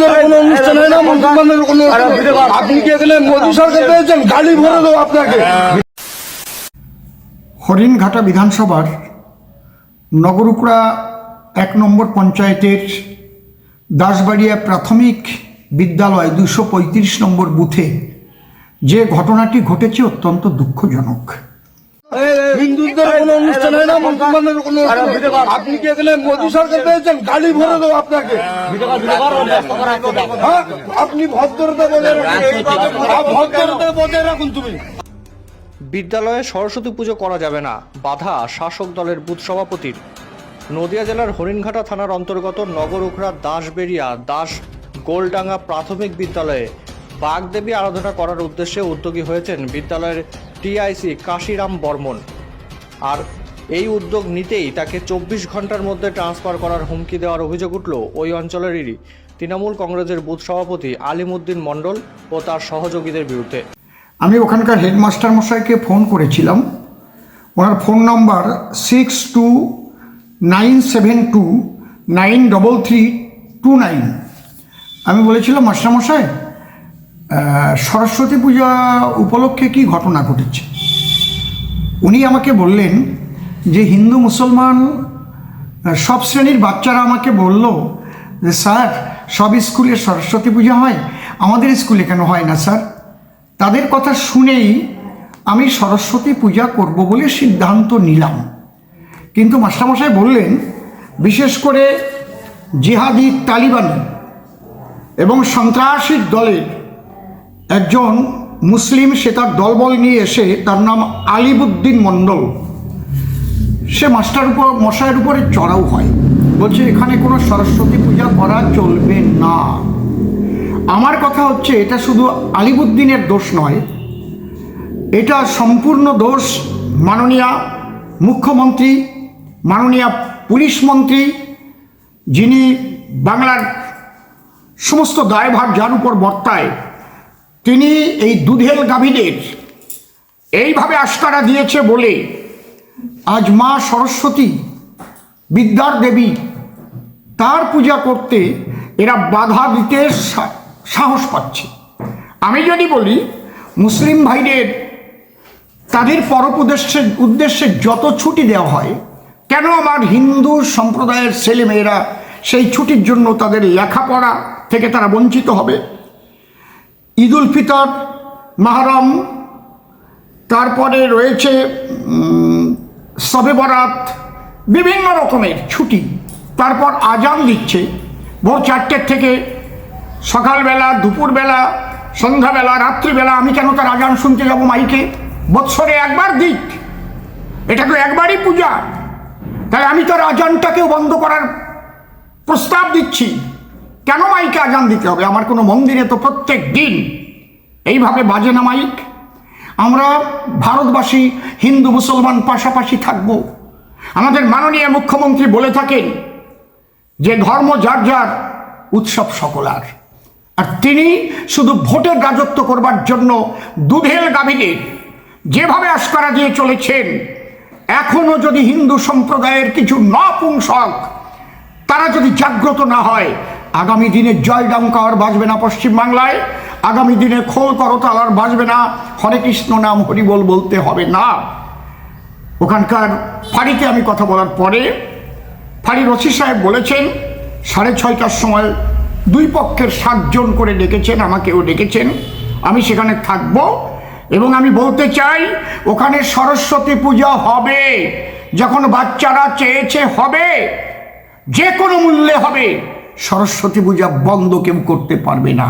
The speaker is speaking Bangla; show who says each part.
Speaker 1: হিন্দুদের কোনো অনুষ্ঠান হয় না মুসলমানদের কোনো। আপনি কি এখানে মোদী সরকার পেয়েছেন? গালি ভরে দেবো আপনাকে।
Speaker 2: হরিণঘাটা বিধানসভার নগরুকড়া এক নম্বর পঞ্চায়েতের দাসবাড়িয়া প্রাথমিক বিদ্যালয় দুশো পঁয়ত্রিশ নম্বর বুথে যে ঘটনাটি ঘটেছে অত্যন্ত দুঃখজনক।
Speaker 1: হিন্দুদের কোনো অনুষ্ঠান হয় না কোনো। আপনি কি এখানে মোদী সরকার পেয়েছেন? গালি ভরে দেবো আপনাকে। হ্যাঁ? আপনি ভদ্রতা বজায় রাখুন। ভদ্রতা বজায় রাখুন তুমি।
Speaker 3: বিদ্যালয়ে সরস্বতী পুজো করা যাবে না। বাধা শাসক দলের বুথ সভাপতির। নদিয়া জেলার হরিণঘাটা থানার অন্তর্গত নগর উখড়া দাসবেরিয়া দাস গোলডাঙ্গা প্রাথমিক বিদ্যালয়ে বাগদেবী আরাধনা করার উদ্দেশ্যে উদ্যোগী হয়েছেন বিদ্যালয়ের টিআইসি কাশিরাম বর্মন। আর এই উদ্যোগ নিতেই তাকে চব্বিশ ঘণ্টার মধ্যে ট্রান্সফার করার হুমকি দেওয়ার অভিযোগ উঠল ওই অঞ্চলেরই তৃণমূল কংগ্রেসের বুথ সভাপতি আলিমুদ্দিন মণ্ডল ও তার সহযোগীদের বিরুদ্ধে।
Speaker 2: আমি ওখানকার হেডমাস্টার মশাইকে ফোন করেছিলাম। ওনার phone number six two nine seven two nine double three two nine আমি বলেছিলাম, মাস্টারমশাই সরস্বতী পূজা উপলক্ষে কি ঘটনা ঘটেছে? উনি আমাকে বললেন যে হিন্দু মুসলমান সব শ্রেণির বাচ্চারা আমাকে বলল যে, স্যার, সব স্কুলে সরস্বতী পূজা হয়, আমাদের স্কুলে কেন হয় না, স্যার? তাদের কথা শুনেই আমি সরস্বতী পূজা করব বলে সিদ্ধান্ত নিলাম। কিন্তু মাস্টারমশাই বললেন, বিশেষ করে জিহাদি তালিবান এবং সন্ত্রাসী দলের একজন মুসলিম, সে তার দলবল নিয়ে এসে তার নাম আলিবুদ্দিন মণ্ডল। সে মাস্টার উপর মশাইয়ের উপরে চড়াও হয়। বলছে, এখানে কোনো সরস্বতী পূজা করা চলবে না। আমার কথা হচ্ছে, এটা শুধু আলিবুদ্দিনের দোষ নয়, এটা সম্পূর্ণ দোষ মাননীয়া মুখ্যমন্ত্রী, মাননীয়া পুলিশ মন্ত্রী, যিনি বাংলার সমস্ত দায়ভার যার উপর বর্তায়। তিনি এই দুধেল গাভীদের এইভাবে আস্কারা দিয়েছে বলে আজ মা সরস্বতী, বিদ্যার দেবী, তার পূজা করতে এরা বাধা দিতে সাহস পাচ্ছে। আমি যদি বলি, মুসলিম ভাইদের তাদের পরপ উদ্দেশ্যে উদ্দেশ্যে যত ছুটি দেওয়া হয়, কেন আমার হিন্দু সম্প্রদায়ের ছেলেমেয়েরা সেই ছুটির জন্য তাদের লেখাপড়া থেকে তারা বঞ্চিত হবে? ঈদ উল ফিতর মাহরম, তারপরে রয়েছে শবে বরাত, বিভিন্ন রকমের ছুটি। তারপর আজান দিচ্ছে। ভোর চারটের থেকে সকালবেলা, দুপুরবেলা, সন্ধ্যাবেলা, রাত্রিবেলা আমি কেন তার আজান শুনতে যাব মাইকে? বৎসরে একবার দিক। এটা তো একবারই পূজা। তাই আমি তার আজানটাকেও বন্ধ করার প্রস্তাব দিচ্ছি। কেন মাইকে আজান দিতে হবে? আমার কোনো মন্দিরে তো প্রত্যেক দিন এইভাবে বাজে না মাইক? আমরা ভারতবাসী, হিন্দু, মুসলমান পাশাপাশি থাকব। আমাদের মাননীয় মুখ্যমন্ত্রী বলে থাকেন যে ধর্ম যার যার, উৎসব সকলার। আর তিনি শুধু ভোটের রাজত্ব করবার জন্য দুধেল গাভীদের যেভাবে আস্কারা দিয়ে চলেছেন, এখনও যদি হিন্দু সম্প্রদায়ের কিছু নপুংসক, তারা যদি জাগ্রত না হয় আগামী দিনে জয় আর বাজবে না পশ্চিমবাংলায়, আগামী দিনে খোল করতাল আর বাজবে না। হরে কৃষ্ণ নাম হরিবল বলতে হবে না। ওখানকার ফাঁড়িতে আমি কথা বলার পরে ফাঁড়ির রশি সাহেব বলেছেন, সাড়ে ছয়টার সময় দুই পক্ষের সাতজন করে ডেকেছেন, আমাকেও ডেকেছেন। আমি সেখানে থাকব এবং আমি বলতে চাই, ওখানে সরস্বতী পূজা হবে। যখন বাচ্চারা চেয়েছে হবে, যে কোনো মূল্যে হবে। সরস্বতী পূজা বন্ধ কেউ করতে পারবে না।